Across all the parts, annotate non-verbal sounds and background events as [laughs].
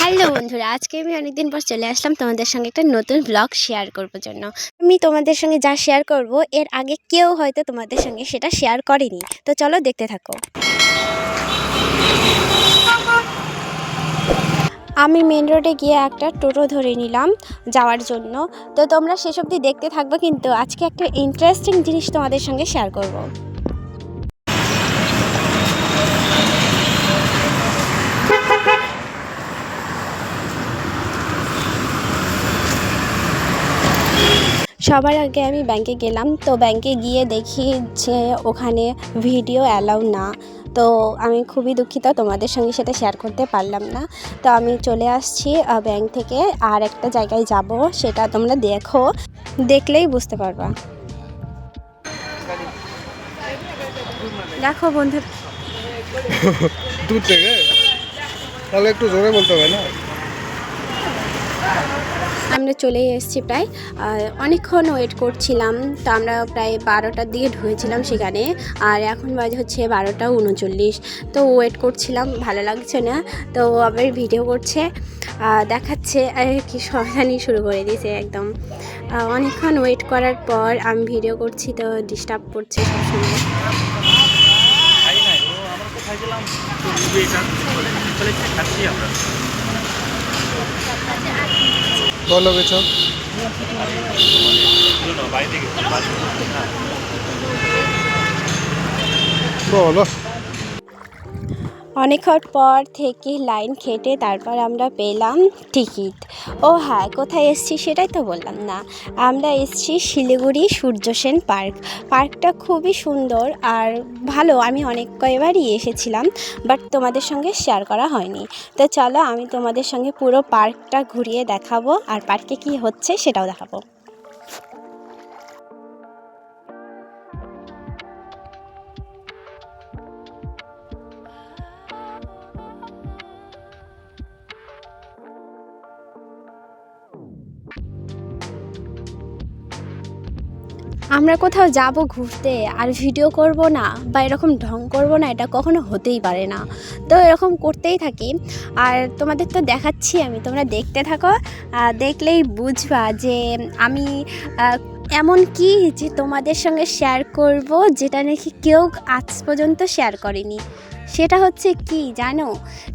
Hello বন্ধুরা, আজকে আমি অনেকদিন পর চলে আসলাম তোমাদের সঙ্গে একটা নতুন ব্লগ শেয়ার করবার জন্য। আমি তোমাদের সঙ্গে যা শেয়ার করব, এর আগে কেউ হয়তো তোমাদের সঙ্গে সেটা শেয়ার করেনি। তো চলো দেখতে থাকো। আমি মেন রোডে গিয়ে একটা টোটো ধরে নিলাম যাওয়ার জন্য। তো তোমরা সেসব অবধি দেখতে থাকবে, কিন্তু আজকে একটা ইন্টারেস্টিং জিনিস তোমাদের সঙ্গে শেয়ার করব। সবার আগে আমি ব্যাংকে গেলাম, তো ব্যাংকে গিয়ে দেখি যে ওখানে ভিডিও অ্যালাউ না। তো আমি খুবই দুঃখিত, তোমাদের সঙ্গে সেটা শেয়ার করতে পারলাম না। তো আমি চলে আসছি ব্যাংক থেকে। আর একটা জায়গায় যাব, সেটা তোমরা দেখো। দেখলেই বুঝতে পারবা। দেখো বন্ধু। [laughs] দূর থেকে? তাহলে একটু জোরে বলতে হবে না? আমরা চলে এসেছি প্রায়। অনেকক্ষণ ওয়েট করছিলাম, তো আমরা প্রায় বারোটার দিকে ঢুকেছিলাম সেখানে, আর এখন বাজে হচ্ছে বারোটা উনচল্লিশ। তো ওয়েট করছিলাম, ভালো লাগছে না, তো আবার ভিডিও করছে। দেখাচ্ছে কি শয়তানি শুরু করে দিয়েছে একদম। অনেকক্ষণ ওয়েট করার পর আমি ভিডিও করছি, তো ডিস্টার্ব করছে সবসময় তো খাইছিলাম তো এটা চলে চলে খাচ্ছি আমরা বলো কিছু বলো। অনেকক্ষণ পর থেকে লাইন খেটে তারপর আমরা পেলাম টিকিট। ও হ্যাঁ কোথায় এসছি সেটাই তো বললাম না। আমরা এসছি শিলিগুড়ি সূর্যসেন পার্ক। পার্কটা খুবই সুন্দর আর ভালো, আমি অনেক কয়েকবারই এসেছিলাম, বাট তোমাদের সঙ্গে শেয়ার করা হয়নি। তো চলো আমি তোমাদের সঙ্গে পুরো পার্কটা ঘুরিয়ে দেখাবো আর পার্কে কি হচ্ছে সেটাও দেখাবো। আমরা কোথাও যাব ঘুরতে আর ভিডিও করব না বা এরকম ঢং করব না, এটা কখনো হতেই পারে না। তো এরকম করতেই থাকি। আর তোমাদের তো দেখাচ্ছি আমি, তোমরা দেখতে থাকো। দেখলেই বুঝবা যে আমি এমন কি যে তোমাদের সঙ্গে শেয়ার করব যেটা নাকি কেউ আজ পর্যন্ত শেয়ার করেনি। সেটা হচ্ছে কি জানো?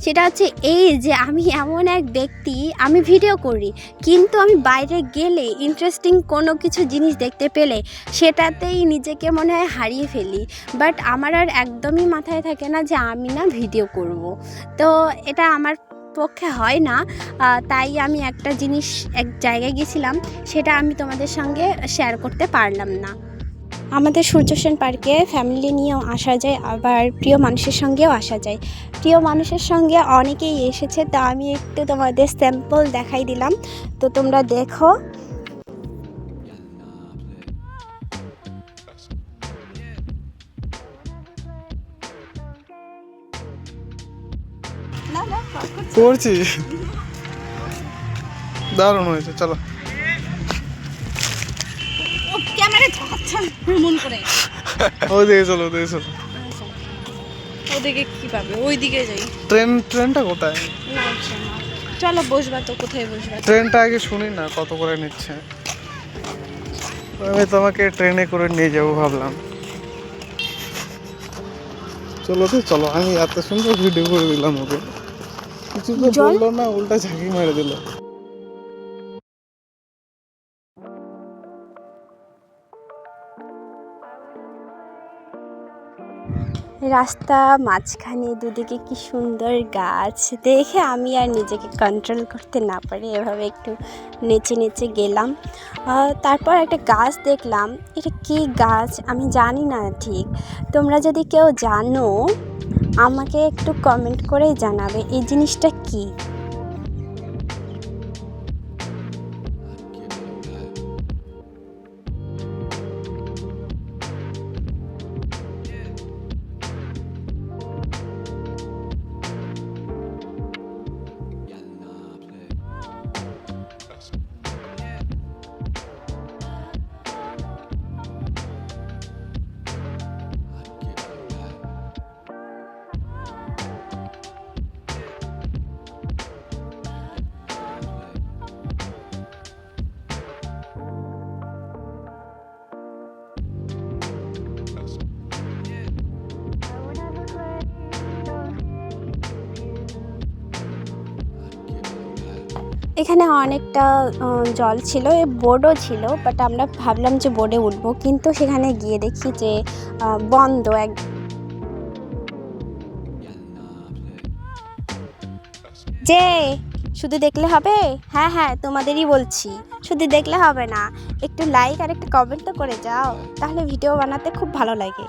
সেটা হচ্ছে এই যে আমি এমন এক ব্যক্তি, আমি ভিডিও করি, কিন্তু আমি বাইরে গেলে ইন্টারেস্টিং কোনো কিছু জিনিস দেখতে পেলে সেটাতেই নিজেকে মনে হয় হারিয়ে ফেলি। বাট আমার আর একদমই মাথায় থাকে না যে আমি না ভিডিও করব। তো এটা আমার পক্ষে হয় না। তাই আমি একটা জিনিস এক জায়গায় গেছিলাম, সেটা আমি তোমাদের সঙ্গে শেয়ার করতে পারলাম না। আমাদের সূর্যসেন পার্কে ফ্যামিলি নিয়েও আসা যায়, আবার প্রিয় মানুষের সঙ্গেও আসা যায়। প্রিয় মানুষের সঙ্গে অনেকেই এসেছে, তা আমি একটু তোমাদের স্যাম্পল দেখাই দিলাম। তো তোমরা দেখো। করছি। দারুণ হয়েছে, চলো। ঝাঁকছে ভ্রমণ করে। ওদিকে চলো ওদিকে চলো। ওদিকে কি পাবে? ওইদিকে যাই। ট্রেন ট্রেনটা কোথায়? না চলো বসবা তো কোথায় বসবা? ট্রেনটা আগে শুনি না কত করে নিচ্ছে। আমি তোমাকে ট্রেনে করে নিয়ে যাব ভাবলাম। চলো তো চলো আমি এত সুন্দর ভিডিও করে দিলাম ওকে। কিছু তো বলল না উল্টা ঝাঁকি মেরে দিল। রাস্তা মাঝখানে দুদিকে কি সুন্দর গাছ। দেখে আমি আর নিজেকে কন্ট্রোল করতে না পারি, এভাবে একটু নেচে নেচে গেলাম। তারপর একটা গাছ দেখলাম। এটা কি গাছ? আমি জানি না ঠিক। তোমরা যদি কেউ জানো, আমাকে একটু কমেন্ট করে জানাবে, এই জিনিসটা কী? এখানে অনেকটা জল ছিল এ বোর্ডও ছিল বাট আমরা ভাবলাম যে বোর্ডে উঠবো। কিন্তু সেখানে গিয়ে দেখি যে বন্ধ এক যে, শুধু দেখলে হবে? হ্যাঁ হ্যাঁ তোমাদেরই বলছি, শুধু দেখলে হবে না। একটু লাইক আর একটা কমেন্ট তো করে যাও, তাহলে ভিডিও বানাতে খুব ভালো লাগে।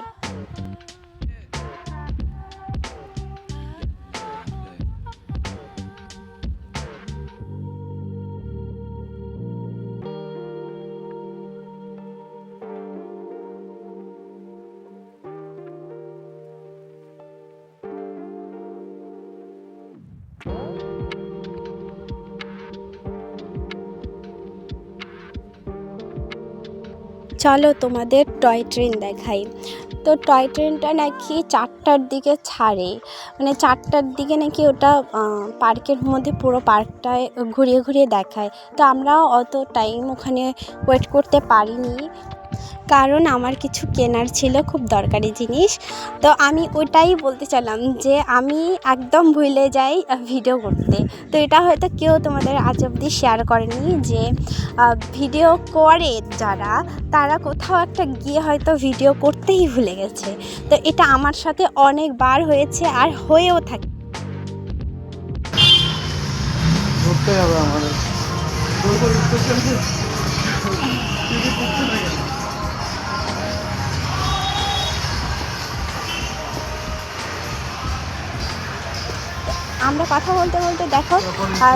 চলো তোমাদের টয় ট্রেন দেখাই। তো টয় ট্রেনটা নাকি চারটার দিকে ছাড়ে। মানে চারটার দিকে নাকি ওটা পার্কের মধ্যে পুরো পার্কটায় ঘুরিয়ে ঘুরিয়ে দেখায়। তো আমরাও অত টাইম ওখানে ওয়েট করতে পারিনি। কারণ আমার কিছু কেনার ছিল খুব দরকারি জিনিস। তো আমি ওটাই বলতে চাইলাম যে আমি একদম ভুলে যাই ভিডিও করতে। তো এটা হয়তো কেউ তোমাদের আজ অবধি শেয়ার করেনি যে ভিডিও করে যারা, তারা কোথাও একটা গিয়ে হয়তো ভিডিও করতেই ভুলে গেছে। তো এটা আমার সাথে অনেকবার হয়েছে আর হয়েও থাকে। আমাদের। আমরা কথা বলতে বলতে দেখো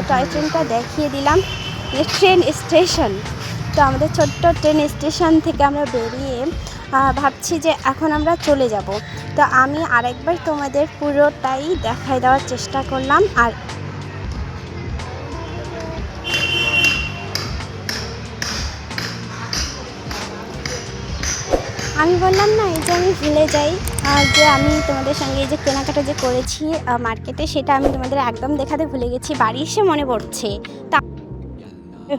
টয় ট্রেনটা দেখিয়ে দিলাম। যে ট্রেন স্টেশন। তো আমাদের ছোট্ট ট্রেন স্টেশন থেকে আমরা বেরিয়ে ভাবছি যে এখন আমরা চলে যাব। তো আমি আরেকবার তোমাদের পুরোটাই দেখাই দেওয়ার চেষ্টা করলাম, আর আমি বললাম না, এই যে আমি ভুলে যাই। যে আমি তোমাদের সঙ্গে এই যে কেনাকাটা যে করেছি মার্কেটে সেটা আমি তোমাদের একদম দেখাতে ভুলে গেছি। বাড়ি এসে মনে পড়ছে। তা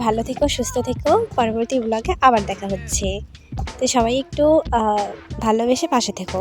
ভালো থেকো, সুস্থ থেকো। পরবর্তী ব্লগে আবার দেখা হচ্ছে। তো সবাই একটু ভালোবেসে পাশে থেকো।